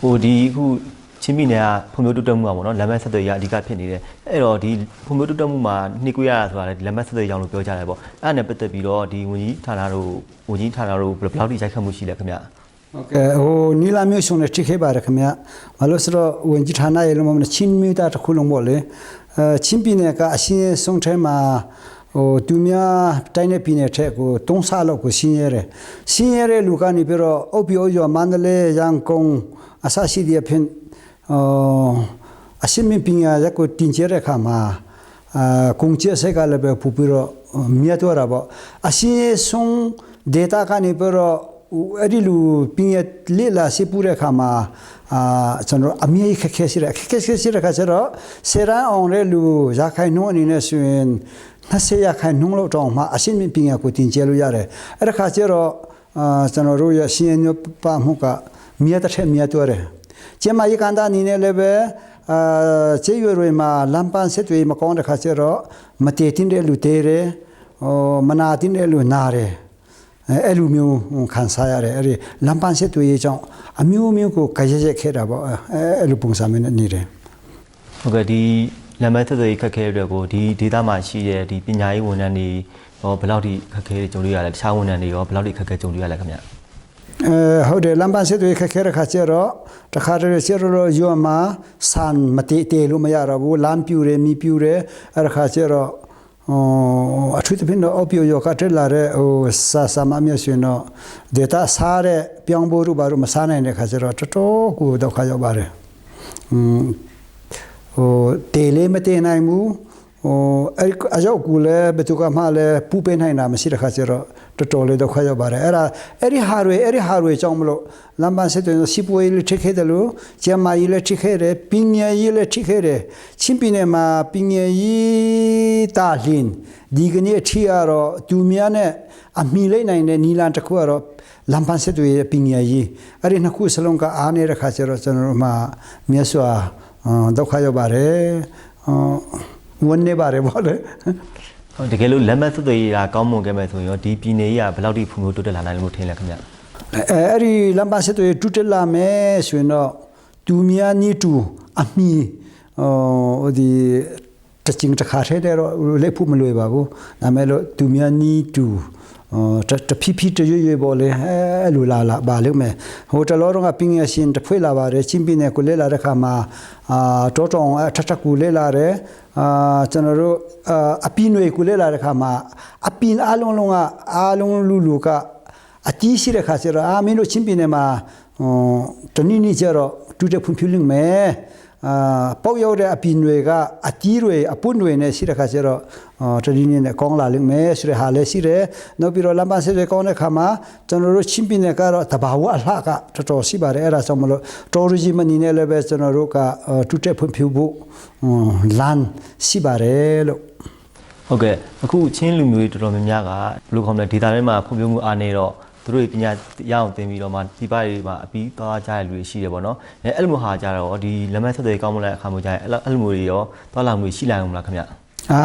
ဟိုဒီအခုချင်းပြည်နယ်ကဖွံ့ဖြိုးတိုးတက်မှုอ่ะပေါ့နော်လမ်းမဆက်သွယ်ရေးအဓိကဖြစ်နေတယ်အဲ့တော့ဒီဖွံ့ဖြိုးတိုးတက်မှုမှာနှိကွေးရတာဆိုတာလေဒီလမ်းမဆက်သွယ်ရေးကြောင့်လို့ပြောကြတယ်ပေါ့အဲ့ဒါနဲ့ပတ်သက်ပြီးတော့ဒီဝန်ကြီးဌာနတို့ဝန်ကြီးဌာနတို့ဘယ်လောက်ထိရိုက်ခတ်မှုရှိလဲခင်ဗျဟုတ်ကဲ့ဟိုနီလာမျိုးရှင်နဲ့ထိခဲ့ပါတယ်ခင်ဗျာဘာလို့ဆိုတော့ဝင်ကြီးဌာနရေလုံးမချင်းမြူတာတစ်ခုလုံးပေါ့လေအဲချင်းပြည်နယ်ကအရှင်းဆုံးထဲမှာ ဟိုသူများတိုင်းနယ်ပြည်နယ်ထက်ကိုတုံးစားလောက်ကိုရှင်းရဲတယ်ရှင်းရဲတဲ့လူကနေပြီးတော့အုပ်ပြိုးရောမန္တလေးရန်ကုန်အစရှိတဲ့အဖြစ်ဟိုအရှင်းမပညာရက်ကိုတင်ကျတဲ့ခါမှာအာကုံချဲဆက်ကလည်းပဲပူပြီးတော့မြတ်တော့တာပေါ့အရှင်းဆုံး data ကနေပြီးတော့အဲ့ဒီလူပင်ရလေးလာစီပူတဲ့ခါမှာအာကျွန်တော်အမြဲခက်ခဲရှိတယ်ခက်ခဲရှိတဲ့ခါကျတော့ဆေရန်အောင်တဲ့လူရခိုင်နှုန်းအနေနဲ့ဆိုရင် 20ရခိုင်နှုန်းလောက်တောင်မှအရှင်းမြပင်ရကိုတင်ကျဲလို့ရတယ်အဲ့ဒါခါကျတော့အာကျွန်တော်တို့ရရှင်ရညပမှုကမြတ်တဲ့မြတ်တော့တယ်ကျမကြီးကန်တာအနေနဲ့လည်းပဲအာခြေရွယ်တွေမှာလမ်းပန်းဆက်တွေမကောင်းတဲ့ခါကျတော့မတည်တင်တဲ့လူတေးတယ်ဟိုမနာတင်တဲ့လူနာတယ်အဲအဲ့လိုမျိုးခံစားရတယ်အဲ့ဒီလမ်းပန်းဆက်တွေရေးကြောင့်အမျိုးမျိုးကိုကြရက်ရက်ခဲ့တာပေါ့အဲအဲ့လိုပုံစံမျိုးနဲ့နေတယ်ဟုတ်ကဲ့ဒီ လမ်းမဆက်သွယ်ရေးခက်ခဲတဲ့အတွက်ကိုဒီဒေသမှာရှိတဲ့ဒီပညာရေးဝန်ထမ်းတွေရောဘယ်လောက်ထိခက်ခဲကြုံတွေ့ရလဲတခြားဝန်ထမ်းတွေရောဘယ်လောက်ထိခက်ခဲကြုံတွေ့ရလဲခင်ဗျအဲဟုတ်တယ်လမ်းပန်းဆက်တွေခက်ခဲတဲ့ခါကျတော့တခါတည်းကျတော့ရောမှာဆန်မတေးတေးလို့မရတော့ဘူးလမ်းပြူတယ်မိပြူတယ်အဲ့ဒါခါကျတော့ဟိုအထူးသဖြင့်တော့အပြိုရောကတက်လာတဲ့ဟိုစာစာမမျက်ရှင်တော့ဒေတာစားတဲ့ပြောင်းဖို့တို့ဘာလို့မစားနိုင်တဲ့ခါကျတော့တော်တော်ကိုဒုက္ခရောက်ပါတယ်อืม ဟိုတေလေးမတင်နိုင်ဘူးဟိုအဲ့အရောက်ကူလည်းဘယ်သူကမှလည်းပူပေးနိုင်တာမရှိတဲ့ခါကျတော့တော်တော်လေးဒုက္ခရောက်ပါတယ်အဲ့ဒါအဲ့ဒီဟာတွေအဲ့ဒီဟာတွေကြောင့်မလို့လမ်းပန်းဆက်တွေစီပွေးလေးထိခဲ့တယ်လို့ကျမကြီးလည်းထိခဲ့တယ်ပညာရေးလည်းထိခဲ့တယ်ချင်းပြည်နယ်မှာပညာရေးတာလင်းဒီကနေ့ထိရတော့သူများနဲ့အမိလိုက်နိုင်တဲ့နီလန်တစ်ခုကတော့လမ်းပန်းဆက်တွေပညာရေးအဲ့ဒီနှစ်ခုစလုံးကအားနေတဲ့ခါကျတော့ကျွန်တော်တို့မှမြတ်စွာအာ ဒုက္ခရောက်ပါတယ်အာဝန်နေပါတယ်ဗောလေဟုတ်တကယ်လို့လမ်းမဆက်သွယ်ရေးကကောင်းမွန်ခဲ့မဲ့ဆိုရင်ရောဒီပြည်နယ်ကြီးကဘယ်လောက်ထိဖွံ့ဖြိုးတိုးတက်လာနိုင်လို့ထင်လဲခင်ဗျအဲအဲ့ဒီလမ်းပါစစ်တွေတူတက်လာမယ်ဆိုရင်တော့သူများနီးတူအမီဟိုဒီတချင်းတခါထဲတော့လက်ဖို့မလွယ်ပါဘူးဒါမဲ့လို့သူများနီးတူ အော်တတဖိဖိတရွရွပေါ်လေအဲလိုလာလာပါလိမ့်မယ်ဟိုတလောတော့ကပင်းရရှင်တဖွေးလာပါတယ်ချင်းပြင်းနဲ့ကိုလဲလာတဲ့ခါမှာအာတောတောင်အထထကူလဲလာတယ်အာကျွန်တော်တို့အာအပင်းတွေကိုလဲလာတဲ့ခါမှာအပင်းအလုံးလုံးကအားလုံးလူလူကအကြီးရှိတဲ့ခါကျတော့အာမင်းတို့ချင်းပြင်းနဲ့မှာဟိုတနည်းနည်းကျတော့တူတဲ့ဖွံ့ဖြိုးလိမ့်မယ် အာပေါက်ရောက်တဲ့အပင်တွေကအကြီးတွေအပွန်းတွေနဲ့ရှိတဲ့ခါကျတော့အော်တတိနေနဲ့ကောင်းလာလိမ့်မယ်ဆိုတဲ့ဟာလည်းရှိတယ်။နောက်ပြီးတော့လမ်းပန်းဆက်တွေကောင်းတဲ့ခါမှာကျွန်တော်တို့ချင်းပင်တွေကတော့တဘာဝအလှကတော်တော်ရှိပါတယ်အဲ့ဒါကြောင့်မလို့တော်ရီဂျီမနီနဲ့လည်းပဲကျွန်တော်တို့ကတူတက်ဖွံ့ဖြိုးဖို့လမ်းရှိပါတယ်လို့ဟုတ်ကဲ့အခုချင်းလူမျိုးတွေတော်တော်များများကဘယ်လိုခေါ်မလဲဒေတာထဲမှာဖွံ့ဖြိုးမှုအားနေတော့ သူတို့ပညာရအောင်သင်ပြီးတော့မှဒီပါတွေမှာအပြီးသွားကြရလူတွေရှိတယ်ပေါ့နော်အဲအဲ့လိုမျိုးဟာကြတော့ဒီလမ်းမဆက်သွယ်ရေးကောင်းမလားအခါမျိုးကြရင်အဲ့လိုအဲ့လိုမျိုးတွေရောသွားလာမှုရှိလာအောင်မလားခင်ဗျအာ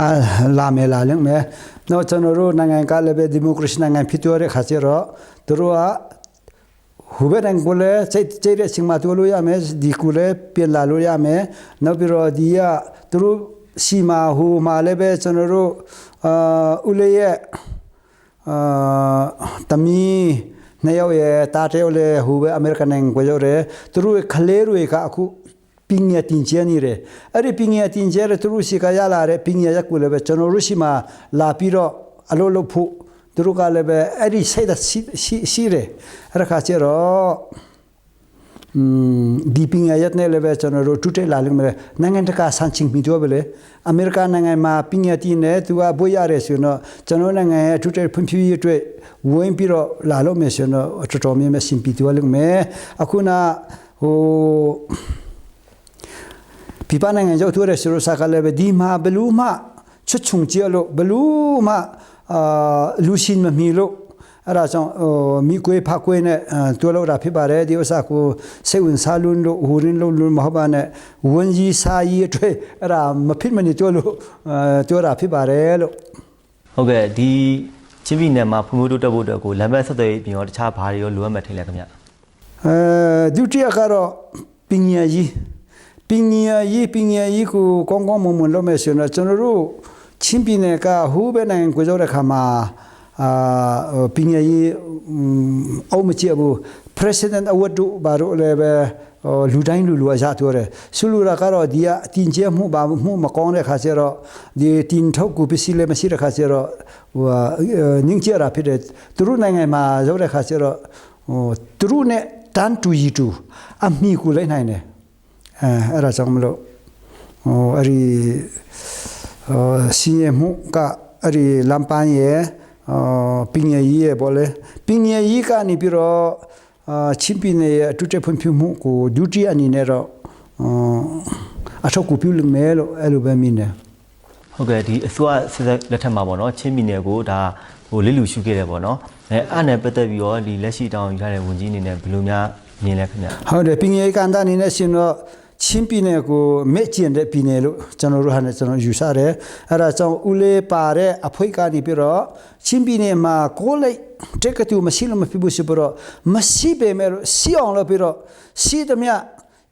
လာမယ်လာလိမ့်မယ်။တော့ကျွန်တော်တို့နိုင်ငံကလည်းပဲဒီမိုကရေစီနိုင်ငံဖြစ်သွားတဲ့ခါကျတော့သူတို့ကဟိုဘက်နိုင်ငံကလည်းစိတ်စိတ်ရဲ့ချင်းမတူလို့ရမယ်ဒီကူလည်းပြင်လာလို့ရမယ်။နောက်ပြီးတော့ဒီကသူတို့စီမာဟိုမှာလည်းပဲကျွန်တော်တို့အာဦးလေးရဲ့ အာတမီနှစ်ယောက်ရဲ့တားတဲ့ယောက်လည်းဟိုပဲအမေရိကန်နိုင်ငံကိုရောက်တယ်သူတို့ရဲ့ကလေးတွေကအခုပညာတင်ကျဲနေတယ်အဲ့ဒီပညာတင်ကျဲတဲ့သူတို့ရှိကရလာတဲ့ပညာရက်ကိုလည်းပဲကျွန်တော်တို့ရှိမှလာပြီးတော့အလုပ်လုပ်ဖို့သူတို့ကလည်းပဲအဲ့ဒီစိတ်ဓာတ်ရှိရှိရှိတယ်အဲ့ဒါခါကျတော့อืม ဒီပညာရက်နဲ့လည်းပဲကျွန်တော်တို့တူတက်လာလိမ့်မယ်နိုင်ငံတကာဆန်ချင်းပြီးတော့ပဲလေအမေရိကန်နိုင်ငံမှာပညာတင်နေသူကဘွေရတယ်ဆိုတော့ကျွန်တော်နိုင်ငံရဲ့တူတက်ဖွံ့ဖြိုးရေးအတွက်ဝင်ပြီးတော့လာလို့မယ်ဆိုတော့တော်တော်များများရှင်ပြီးတော့လိမ့်မယ်အခုနဟိုပြပနိုင်ငံရောက်သွားတဲ့ဆိုတော့စကားလည်းပဲဒီမှာဘလူးမှချွတ်ချုံကြလို့ဘလူးမှအာလူရှင်မမီလို့ အဲ့ဒါကြောင့်ဟိုမိကွေးဖကွေးနဲ့တွဲလို့တာဖြစ်ပါတယ်ဒီဥစ္စာကိုစိတ်ဝင်စားလို့လို့ဟိုရင်းလို့လို့မဟုတ်ပါနဲ့ဝန်ကြီးစာကြီးအတွေ့အဲ့ဒါမဖြစ်မနေတွဲလို့အဲတွဲတာဖြစ်ပါတယ်လို့ဟုတ်ကဲ့ဒီချင်းပြည်နယ်မှာဖွံ့ဖြိုးတိုးတက်ဖို့အတွက်ကိုလမ်းမဆက်သွယ်ရေးပြင်ရောတခြားဘာတွေရောလိုအပ်မှထင်လဲခင်ဗျအအဲဒုတိယကတော့ပညာရေးပညာရေးပညာရေးကိုကောင်းကောင်းမွန်မွန်လုပ်မယ်ဆိုရင်တော့ကျွန်တော်တို့ချင်းပြည်နယ်ကဟိုးပဲနိုင်ငံကိုကြောက်တဲ့ခါမှာ အာပညာရေးအုံးမချဘူး president award တို့ဘာလို့လဲပဲဟိုလူတိုင်းလူလူအရပြောတယ်ဆူလူရာကတော့ဒီအတင်ကျမှုဘာမှုမကောင်းတဲ့ခါကျတော့ဒီတင်ထုတ်ကိုပစ္စည်းလည်းမရှိတဲ့ခါကျတော့ဟိုနင်းကြရဖြစ်တယ်သူတို့နိုင်ငံမှာရောက်တဲ့ ခါကျတော့ဟိုသူတို့နဲ့တန်တူရီတူအမိကိုလိုက်နိုင်တယ်အဲအဲ့ဒါကြောင့်မလို့ဟိုအဲ့ဒီဟိုစီယမှုကအဲ့ဒီလမ်ပန်းရဲ့ဟိုပညာရေးရဲ့ဘောလေပညာရေးကနေပြီးတော့အာချင်းပြည်နယ်ရဲ့အတူတက်ဖွံ့ဖြိုးမှုကိုဒုတိယအနေနဲ့တော့အထောက်အကူပြုလိမ့်မယ်လို့အဲ့လိုပဲမြင်တယ်ဟုတ်ကဲ့ဒီအစိုးရစစ်စစ်လက်ထက်မှာပေါ့နော်ချင်းပြည်နယ်ကိုဒါဟိုလစ်လူရှုခဲ့တယ်ပေါ့နော်အဲအဲ့နဲ့ပတ်သက်ပြီးတော့ဒီလက်ရှိတောင်းယူထားတဲ့ဝန်ကြီးအနေနဲ့ဘယ်လိုများမြင်လဲခင်ဗျဟုတ်တယ်ပညာရေးကန္တာအနေနဲ့ရှင်တော့ ချင်းပြည်နယ်ကိုမဲ့ကျင်တဲ့ပြည်နယ်လို့ကျွန်တော်တို့ဟာလည်းကျွန်တော်ယူဆတယ်အဲ့ဒါကြောင့်ဦးလေးပါတဲ့အဖွိတ်ကနေပြီးတော့ချင်းပြည်နယ်မှာကိုယ်လိုက်တက်ကတူမရှိလို့မဖြစ်ဘူးဆိုပြီးတော့မရှိပေမဲ့လို့စီအောင်လို့ပြီးတော့စီသမျှ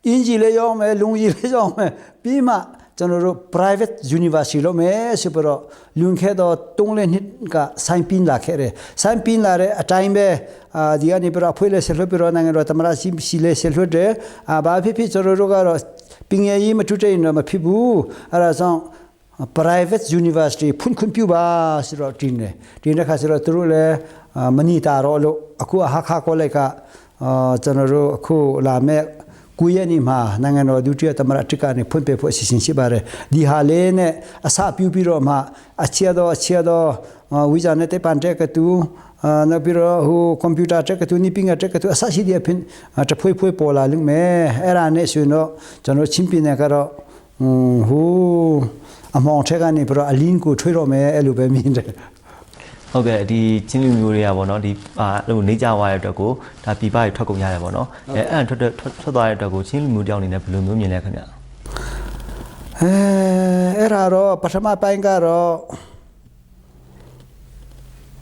အင်ဂျီလေးရောင်းမယ်လုံကြီးလေးရောင်းမယ်ပြီးမှ ကျွန်တော်တို့ private university လို့မယ်ဆိုပြီးတော့လွန်ခဲ့တော့တုံးလေးနှစ်ကဆိုင်းပင်းလာခဲ့တယ်ဆိုင်းပင်းလာတဲ့အတိုင်းပဲအာဒီကနေပြီးတော့ဖွေးလေးဆက်လွှတ်ပြီးတော့နိုင်ငံတော်သမ္မတစီစီလေးဆက်လွှတ်တယ်အာဘာဖြစ်ဖြစ်ကျွန်တော်တို့ကတော့ပင်ရည်မထွတ်တဲ့ရင်တော့မဖြစ်ဘူးအဲ့ဒါကြောင့် private university ဖွင့်ခွင့်ပြုပါဆိုတော့တင်းတယ်တင်းတဲ့ခါဆိုတော့သူတို့လည်းအာမနီတာတော့လို့အခုအဟာခါကောလိုက်ကအာကျွန်တော်တို့အခုလာမဲ့ ကိုရနေမှာနိုင်ငံတော်ဒုတိယသမ္မတတစ်ကနေဖွင့်ပြဖို့အစီအစဉ်ရှိပါတယ်ဒီဟာလေးနဲ့အစပြုပြီးတော့မှအချေတော့အချေတော့ဝိဇာနဲ့တေပန်တဲ့ကတူအာနောက်ပြီးတော့ဟိုကွန်ပျူတာတက်ကတူနိပင်းတက်ကတူအစရှိတဲ့ဖင်တဖွေးဖွေးပေါ်လာလိမ့်မယ်အဲ့ဒါနဲ့ဆိုရင်တော့ကျွန်တော်ချင်းပြနေကတော့ဟိုအမောင်ထက်ကနေပြီးတော့အလင်းကိုထွေးတော့မယ်အဲ့လိုပဲမြင်တယ် ဟုတ်ကဲ့ဒီချင်းလူမျိုးတွေကပေါ့နော်ဒီအာအဲ့လိုနေကြသွားတဲ့အတွက်ကိုဒါပြပတွေထွက်ကုန်ရတယ်ပေါ့နော်အဲအဲ့ဒါထွက်ထွက်ထွက်ထွက်သွားတဲ့အတွက်ကိုချင်းလူမျိုးတယောက်အနေနဲ့ဘယ်လိုမျိုးမြင်လဲခင်ဗျအဲအဲ့ဒါတော့ပထမပိုင်းကတော့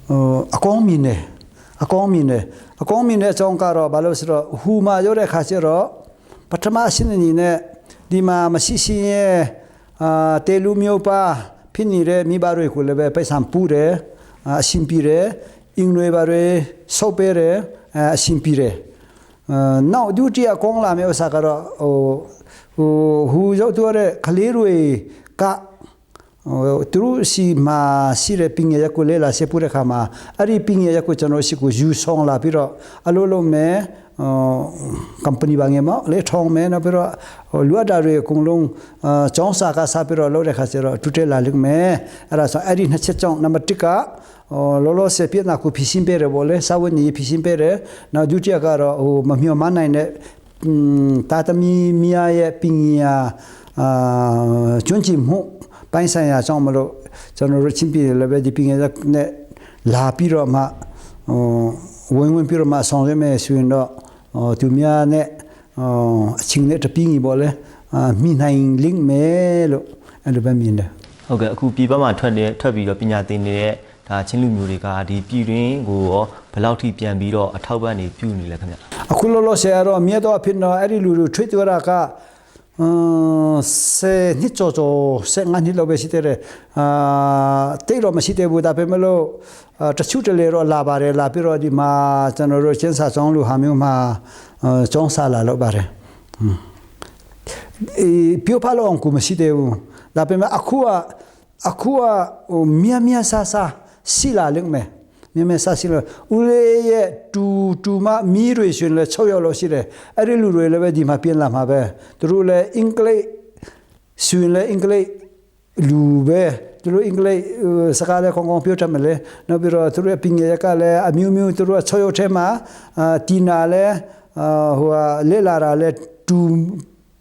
ဟိုအကောင်းမြင်တယ်အကောင်းမြင်တယ်အကောင်းမြင်တဲ့အကြောင်းကတော့ဘာလို့ဆိုတော့ဟူမာရောက်တဲ့ခါကျတော့ပထမအရှင်းအနေနဲ့ဒီမှာမရှိရှိရဲ့အာတေလူမျိုးပါဖြစ်နေတဲ့မိဘတွေကိုလည်းပဲပိုက်ဆံပူတယ် အရှင်ပြတယ်အင်္ဂလိပ်ဘာတွေစောက်ပေးတယ်အရှင်ပြတယ်အာနောက်ဒုတိယကောင်းလာမယ့်ဥစ္စာကတော့ဟိုဟိုဟူရောက်တော့တဲ့ကလေးတွေကဟိုသူတို့စီမှာစီရပင်းရကိုလေလာစေပူတဲ့ခါမှာအဲ့ဒီပင်းရကိုကျွန်တော်ရှိကိုယူဆောင်လာပြီးတော့အလိုလိုမဲ့ ဟို company ဘာငယ်မလေထောင်းမဲနော်ပြီးတော့ဟိုလူအပ်တာတွေအကုန်လုံးအာចောင်းစာကစားပြီးတော့လုပ်တဲ့ခါကျတော့တူတဲလာလိမ့်မယ်အဲ့ဒါဆိုအဲ့ဒီနှစ်ချက်ကြောင့်နံပါတ်1ကဟိုလောလောဆယ်ပြည့်နာကိုဖြစ်ရှင်းပေးရပေါ့လေစာဝတ်နေဖြစ်ရှင်းပေးရနောက်ဒုတိယကတော့ဟိုမမျှော်မှန်းနိုင်တဲ့တာသမီမီယာရဲ့ပညာအာကျွမ်းကျင်မှုပိုင်းဆိုင်ရာကြောင့်မလို့ကျွန်တော်တို့ချင်းပြည်လည်းပဲဒီပညာနဲ့လာပြီးတော့မှဟိုဝင်ဝင်ပြီးတော့မှဆောင်ရွက်မယ်ဆိုရင်တော့ဟို သူများနဲ့ဟိုအချင်းနဲ့တပင်းကြီးပေါ့လေအာမိနိုင်လင်းမယ်လို့အဲ့လိုပဲမြင်တယ်ဟုတ်ကဲ့အခုပြည်ပမှာထွက်နေထွက်ပြီးတော့ပညာသင်နေတဲ့ဒါချင်းလူမျိုးတွေကဒီပြည်တွင်းကိုရောဘယ်လောက်ထိပြန်ပြီးတော့အထောက်ပံ့နေပြုနေလဲခင်ဗျအခုလောလောဆယ်တော့မြတ်တော့အဖြစ်တော့အဲ့ဒီလူလူထွေးကြတာက အမ်စေနှစ်ကျော်ကျော်စေငါးနှစ်လောက်ပဲရှိသေးတယ်အာတိတ်တော့မရှိသေးဘူးဒါပေမဲ့လို့အာတချို့တလေတော့လာပါတယ်လာပြီးတော့ဒီမှာကျွန်တော်တို့ချင်းစာဆောင်လူဟာမျိုးမှာအာကျောင်းစာလာလောက်ပါတယ်ဟွန်းအေးပြဖ လို့အောင်ကိုမရှိသေးဘူးဒါပေမဲ့အခုကအခုကဟိုမြတ်မြတ်ဆာဆာစီလာလိမ့်မယ်မြမဆာစီလဦးလေးရဲ့တူတူမမီးတွေရှင်လဲ6ရောက်လို့ရှိတယ်အဲ့ဒီလူတွေလည်းပဲဒီမှာပြင်လာမှာပဲသူတို့လည်းအင်္ဂလိပ်ရှင်လဲအင်္ဂလိပ်လူပဲသူတို့အင်္ဂလိပ်စကားလည်းကောင်းကောင်းပြောတတ်မလဲနောက်ပြီးတော့သူတို့ပညာရကလည်းအမျိုးမျိုးသူတို့6ရောက်ထဲမှာအာတီနာလည်းအာဟိုလေလာတာလည်းတူ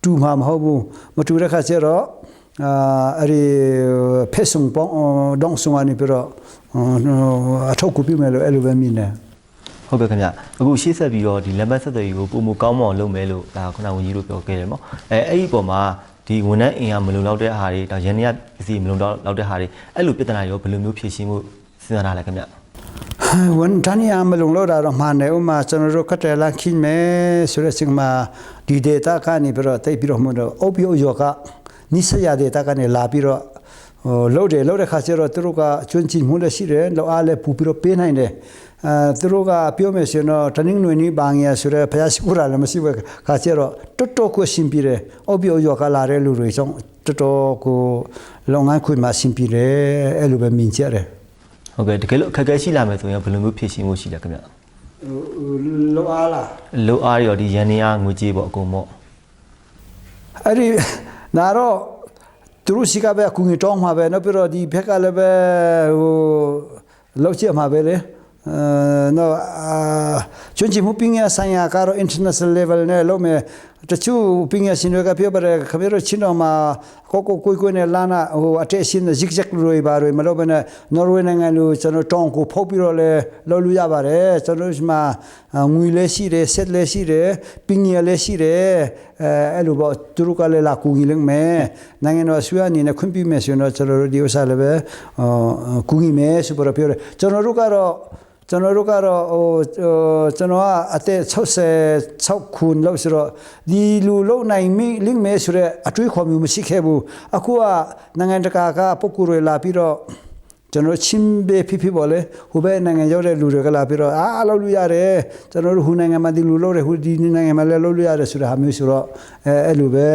တူမှာမဟုတ်ဘူးမတူတဲ့ခါကျတော့အာအဲ့ဒီဖက်ဆုံပေါဒေါန်ဆုံအနေပြီးတော့ အထောက်ကူပြုမယ်လို့အဲ့လိုပဲမြင်တယ်ဟုတ်ကဲ့ခင်ဗျအခုရှေ့ဆက်ပြီးတော့ဒီလက်မှတ်ဆက်သွယ်ရေးကိုပုံမကောင်းမအောင်လုပ်မယ်လို့ဒါခုနဝန်ကြီးတို့ပြောခဲ့တယ်နော်အဲအဲ့ဒီအပေါ်မှာဒီဝန်ထမ်းအင်အားမလုံလောက်တဲ့ဟာတွေဒါရန်ရပစ္စည်းမလုံလောက်တဲ့ဟာတွေအဲ့လိုပြဿနာရောဘယ်လိုမျိုးဖြေရှင်းမှုစဉ်းစားထားလဲခင်ဗျဝန်တန်ရမလုံလို့တာတော့မှန်တယ်ဥမာကျွန်တော်တို့ကတဲ့လာခင်းမယ်ဆိုတဲ့စင်မှာဒီ data ကနေပြီးတော့တိတ်ပြီးတော့မလို့ OPO ယောကနိစရ data ကနေလာပြီးတော့ ဟိုလို့တယ်လို့တဲ့ခါကျတော့သူတို့ကကျွန်းချမှုလည်းရှိတယ်လောက်အားလည်းပူပြီးတော့ပေးနိုင်တယ်အဲသူတို့ကပြောမယ်ဆိုရင်တော့တနင်္ဂနွေနေ့ဘာငယ်ဆိုတဲ့ဖယားရှိခိုးတာလည်းမရှိဘူးခါကျတော့တော်တော်ကိုရှင်ပြီးတယ် OPO ယောကလာတဲ့လူတွေကြောင့်တော်တော်ကိုလုံငန်းခွေမှာရှင်ပြီးတယ်အဲ့လိုပဲမြင်ကြတယ်ဟုတ်ကဲ့တကယ်လို့အခက်အခဲရှိလာမယ်ဆိုရင်ဘယ်လိုမျိုးဖြည့်ရှင်းမှုရှိလဲခင်ဗျလောအားလားလိုအားရောဒီရန်နေအားငွေကြေးပေါ့အကုန်ပေါ့အဲ့ဒီနာတော့ သူတို့ရှိကပဲအကူငွေတောင်းမှာပဲနောက်ပြီးတော့ဒီဘက်ကလည်းပဲဟိုလောက်ချင်မှာပဲလေအဲနော်အာကျွန်းချမှုပင်းရဆိုင်ရာကတော့ international level နဲ့လုံးမဲ့ တချို့ပင်းရရှင်တွေကပြောပါတယ်ခမရချင်းတော်မှာကိုကိုကိုကိုနဲ့လာနာဟိုအတက်ရှင် zigzag တွေပါတွေမလုပ်ဘဲနဲ့နော်ဝေနိုင်ငံလိုကျွန်တော်တောင်းကိုဖုတ်ပြီးတော့လဲလုပ်လို့ရပါတယ်ကျွန်တော်ဒီမှာငွေလည်းရှိတယ်ဆက်လည်းရှိတယ်ပင်းရလည်းရှိတယ်အဲအဲ့လိုပေါ့သူတို့ကလည်းလာကူကြီးလုံးမယ်နိုင်ငံတော်ဆွေးအနေနဲ့ခွင့်ပြုမယ်ဆိုရင်တော့ကျွန်တော်တို့ဒီဥစ္စာလည်းပဲကူကြီးမယ်ဆိုပြီးတော့ပြောတယ်ကျွန်တော်တို့ကတော့ ကျွန်တော်တို့ကတော့ဟိုကျွန်တော်ကအသက်66ခုလောက်ဆိုတော့ဒီလူလုံနိုင်မိလင်းမဲဆိုတဲ့အတွေးခေါ်မျိုးမရှိခဲ့ဘူးအခုကနိုင်ငံတကာကပုဂ္ဂိုလ်တွေလာပြီးတော့ကျွန်တော်ချင်းဘေဖိဖိပေါ်လေဟိုဘက်နိုင်ငံရောက်တဲ့လူတွေကလာပြီးတော့အားလောက်လို့ရတယ်ကျွန်တော်တို့ဟိုနိုင်ငံမှာဒီလူလို့တယ်ဟိုဒီနိုင်ငံမှာလည်းလုပ်လို့ရတယ်ဆိုတဲ့ဟာမျိုးဆိုတော့အဲအဲ့လိုပဲ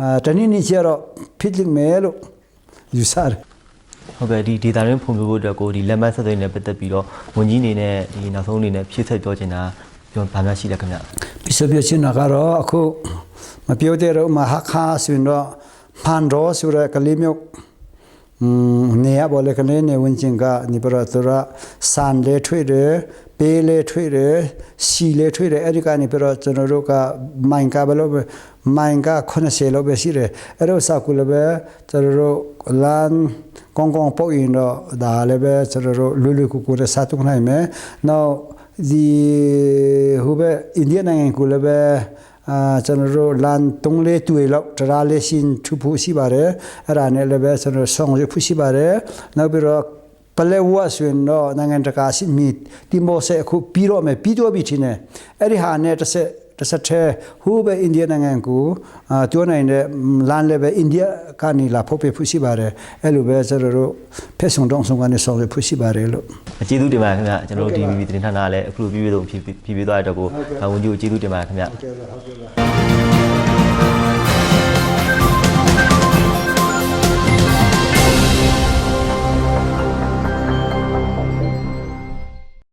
အာတနည်းနည်းကျတော့ဖြစ်လိမ့်မယ်လို့ယူဆတယ် ဟုတ်ကဲ့ဒီဒေတာရင်းဖွံ့ဖြိုးဖို့အတွက်ကိုဒီလက်မှတ်ဆက်သွင်းနဲ့ပတ်သက်ပြီးတော့ဝန်ကြီးအနေနဲ့ဒီနောက်ဆုံးအနေနဲ့ဖြည့်ဆက်ပြောချင်တာပြောဘာများရှိလဲခင်ဗျပြစပြချင်းကတော့အခုမပြောတဲ့တော့မဟာခါဆိုရင်တော့ဖန်ရောဆိုရကလေးမျိုးอืมနေရဘောလေကလေးနေဝင်ချင်းကနေပြတော့သူရစံလေထွေတယ်ပေးလေထွေတယ်စီလေထွေတယ်အဲ့ဒီကနေပြတော့ကျွန်တော်တို့ကမိုင်ကဘလို့ မိုင်က90လောက်ပဲရှိတယ်အဲ့တော့စကူလည်းပဲကျွန်တော်တို့လန်ကောင်းကောင်းပို့ရင်တော့ဒါလည်းပဲကျွန်တော်တို့လူလူကူကူနဲ့စားတုံနိုင်မယ်နောက်ဒီဟိုဘက်အိန္ဒိယနိုင်ငံကိုလည်းပဲအာကျွန်တော်တို့လန်တုံးလေးတွေ့လောက်တရာလေးရှင်ထူဖို့ရှိပါတယ်အဲ့ဒါနဲ့လည်းပဲကျွန်တော်ဆောင်ရဖို့ရှိပါတယ်နောက်ပြီးတော့ပလဲဝါဆိုရင်တော့နိုင်ငံတကာရှိမီဒီမောဆေအခုပြီးတော့မယ်ပြီးတော့ပြီချင်းနဲ့အဲ့ဒီဟာနဲ့တစ်ဆက် တစ်ဆက်ထဲဟိုပဲအိန္ဒိယနိုင်ငံကိုအာပြောနိုင်တဲ့လန်လည်းပဲအိန္ဒိယကနေလာဖို့ပြဖို့ရှိပါတယ်အဲ့လိုပဲကျွန်တော်တို့ဖက်ဆောင်တောင်းဆောင်ကနေဆောင်ရဖို့ရှိပါတယ်လို့အကျေးဇူးတင်ပါတယ်ခင်ဗျကျွန်တော်တို့ဒီ BB သတင်းဌာနကလည်းအခုလိုပြည့်ပြည့်စုံဖြည့်ဖြည့်ပြသွားတဲ့အတွက်ကိုဝန်ကြီးကိုကျေးဇူးတင်ပါတယ်ခင်ဗျဟုတ်ကဲ့ဟုတ်ကဲ့